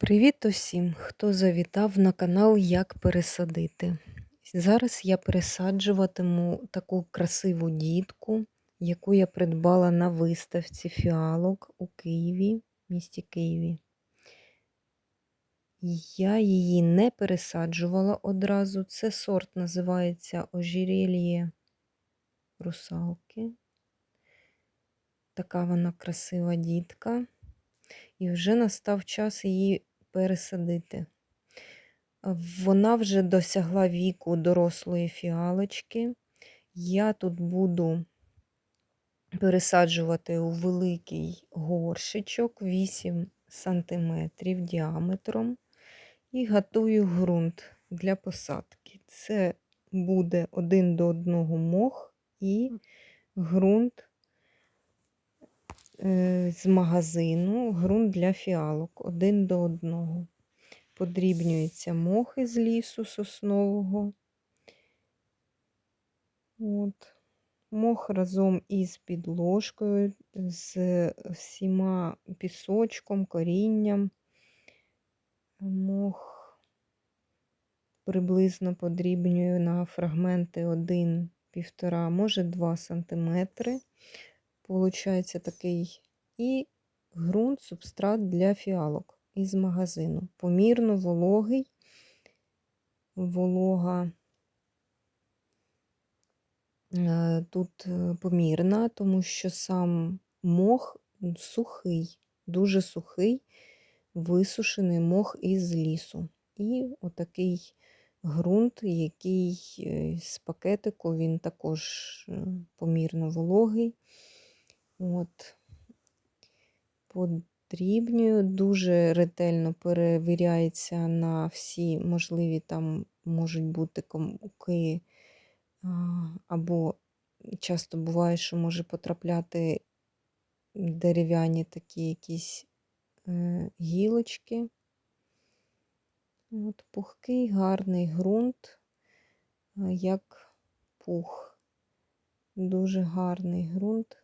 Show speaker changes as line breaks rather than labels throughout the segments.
Привіт усім, хто завітав на канал Як пересадити. Зараз я пересаджуватиму таку красиву дітку, яку я придбала на виставці фіалок у Києві, місті Києві. Я її не пересаджувала одразу. Це сорт називається Ожерельє русалки. Така вона красива дітка. І вже настав час її пересадити. Вона вже досягла віку дорослої фіалочки. Я тут буду пересаджувати у великий горшичок 8 см діаметром і готую ґрунт для посадки. Це буде один до одного мох і ґрунт з магазину, ґрунт для фіалок один до одного подрібнюється мох із лісу соснового. От. Мох разом із підложкою, з всіма пісочком, корінням. Мох приблизно подрібнюю на фрагменти 1-1,5, може 2 см. Получається такий і ґрунт, субстрат для фіалок із магазину. Помірно вологий, волога е, тут е, помірна, тому що сам мох сухий, дуже сухий, висушений мох із лісу. І отакий ґрунт, який е, з пакетику, він також помірно вологий. От. Подрібнюю, дуже ретельно перевіряється на всі можливі там можуть бути комки, або часто буває, що може потрапляти дерев'яні такі якісь е, гілочки. От Пухкий, гарний ґрунт, як пух. Дуже гарний ґрунт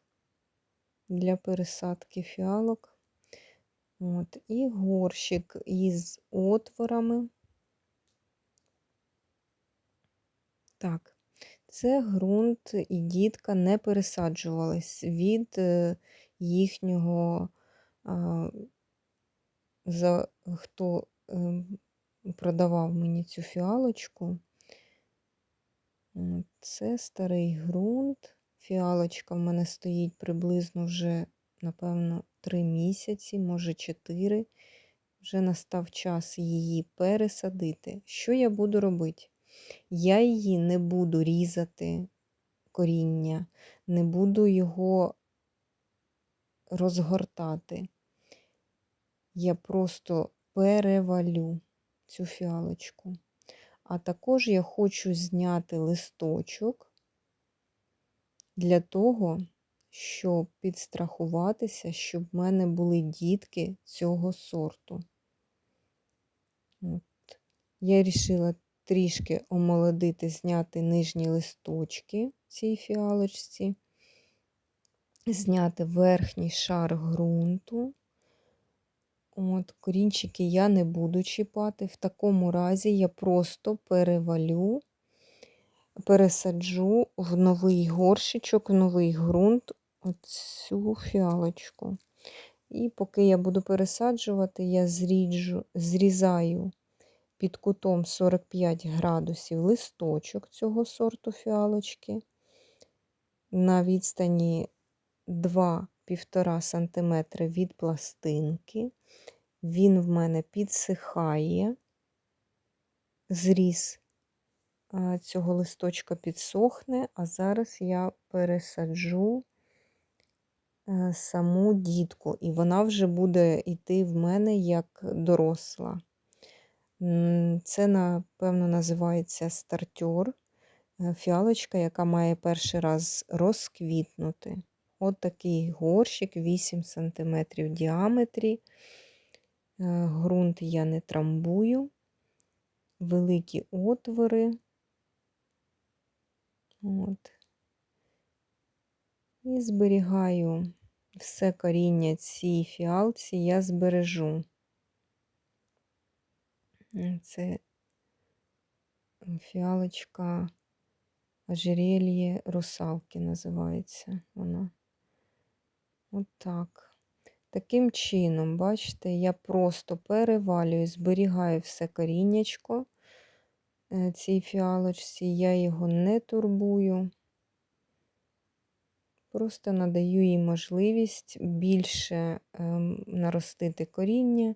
для пересадки фіалок. От, І горщик із отворами. Так, це ґрунт і дітка не пересаджувались від е, їхнього, за хто ем, продавав мені цю фіалочку. Це старий ґрунт. Фіалочка в мене стоїть приблизно вже, напевно, 3 місяці, може 4. Вже настав час її пересадити. Що я буду робити? Я її не буду різати коріння, не буду його розгортати. Я просто перевалю цю фіалочку. А також я хочу зняти листочок для того, щоб підстрахуватися, щоб в мене були дітки цього сорту. От. Я вирішила трішки омолодити, зняти нижні листочки цій фіалочці, зняти верхній шар ґрунту. От, Корінчики я не буду чіпати. В такому разі я просто перевалю пересаджу в новий горщичок, в новий ґрунт оцю фіалочку. І поки я буду пересаджувати, я зріджу, зрізаю під кутом 45 градусів листочок цього сорту фіалочки. На відстані 2-1,5 см від пластинки. Він в мене підсихає, зріз цього листочка підсохне, а зараз я пересаджу е, саму дітку, і вона вже буде йти в мене як доросла. Це, напевно, називається стартер, е, фіалочка, яка має перший раз розквітнути. От такий горщик 8 см в діаметрі. Грунт е, я не трамбую, великі отвори. От. І зберігаю все коріння цій фіалці, я збережу. Це фіалочка ожерелье русалки називається вона. От так. Таким чином, бачите, я просто перевалюю, зберігаю все коріннячко цій фіалочці, я його не турбую. Просто надаю їй можливість більше ем, наростити коріння,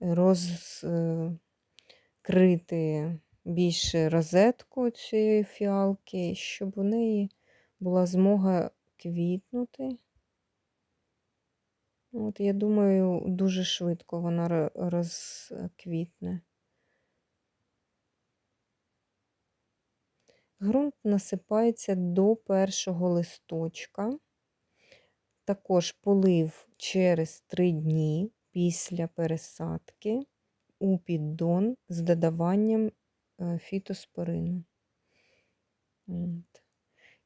розкрити більше розетку цієї фіалки, щоб у неї була змога квітнути. От, я думаю, дуже швидко вона розквітне. Ґрунт насипається до першого листочка. Також полив через 3 дні після пересадки у піддон з додаванням е, фітоспорину.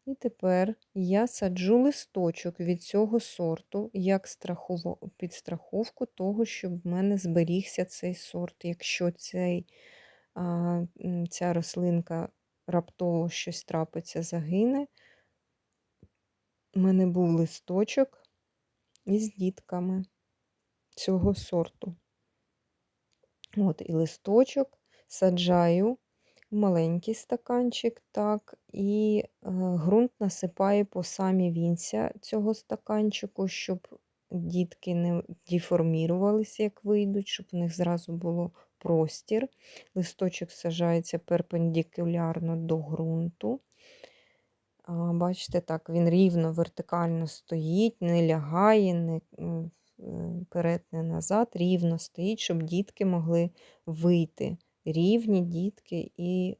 І тепер я саджу листочок від цього сорту як страхово- підстраховку того, щоб в мене зберігся цей сорт. Якщо цей, ця рослинка раптово щось трапиться, загине, у мене був листочок із дітками цього сорту. От, і листочок саджаю в маленький стаканчик, так, і е, ґрунт насипаю по самі вінця цього стаканчику, щоб дітки не деформірувалися, як вийдуть, щоб у них зразу було простір. Листочок саджається перпендикулярно до ґрунту. Бачите, так, він рівно, вертикально стоїть, не лягає, не е, вперед, не назад, рівно стоїть, щоб дітки могли вийти. Рівні дітки, і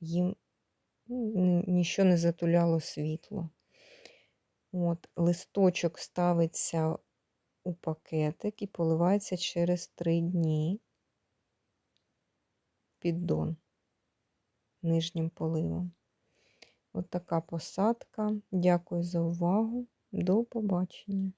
їм ну, нічого не затуляло світло. От, листочок ставиться у пакетик і поливається через 3 дні піддон нижнім поливом. От така посадка. Дякую за увагу. До побачення.